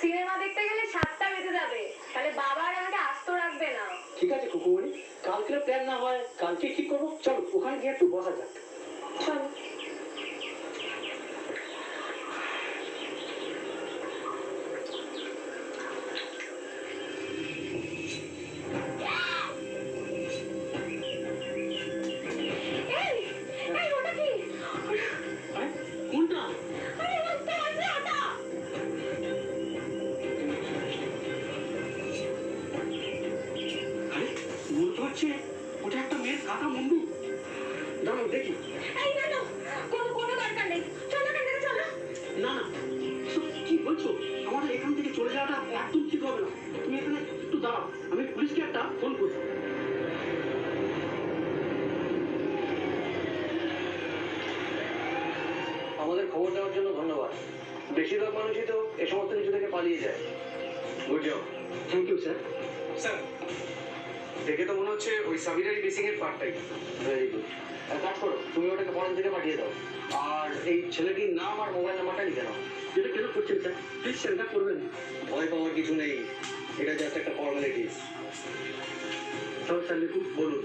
Cinema দেখতে গেলে সাতটা বেজে যাবে। তাহলে বাবা আর আমাকে আস্ত রাখবে না। ঠিক আছে কুকুমণি কালকে প্ল্যান না হয় কালকে ঠিক করব। চলো, ওখানে গিয়ে একটু বসা যাক। হচ্ছে? ওটা একটা মেয়ের কাটা মুন্ডু। দাঁড়াও দেখি। এই, না, না, কোনো- কোনো দরকার নেই। চলো, এখান থেকে চলো। না না কি বলছো? আমাদের এখান থেকে চলে যাওয়াটা একদম ঠিক হবে না। তুমি এখানে একটু দাঁড়াও আমি পুলিশকে একটা ফোন করছি। আমাদের খবর দেওয়ার জন্য ধন্যবাদ। বেশিরভাগ মানুষই তো এ সমস্ত কিছু থেকে পালিয়ে যায়। Good thank you sir sir দেখে তো মনে হচ্ছে ওই সাবিরারি বেসিং এর পার্টটাই ভেরি গুড এক কাজ করো, তুমি ওটাকে পরের দিকে পাঠিয়ে দাও। আর এই ছেলেটির নাম আর মোবাইল নাম্বারটা লিখে নাও। যেটা কেন করছেন স্যার প্লিজ চিন্তা করবেন। ভয় পাওয়ার কিছু নেই। এটা জাস্ট একটা ফর্মালিটিস তাহলে স্যার লিখুন। বলুন।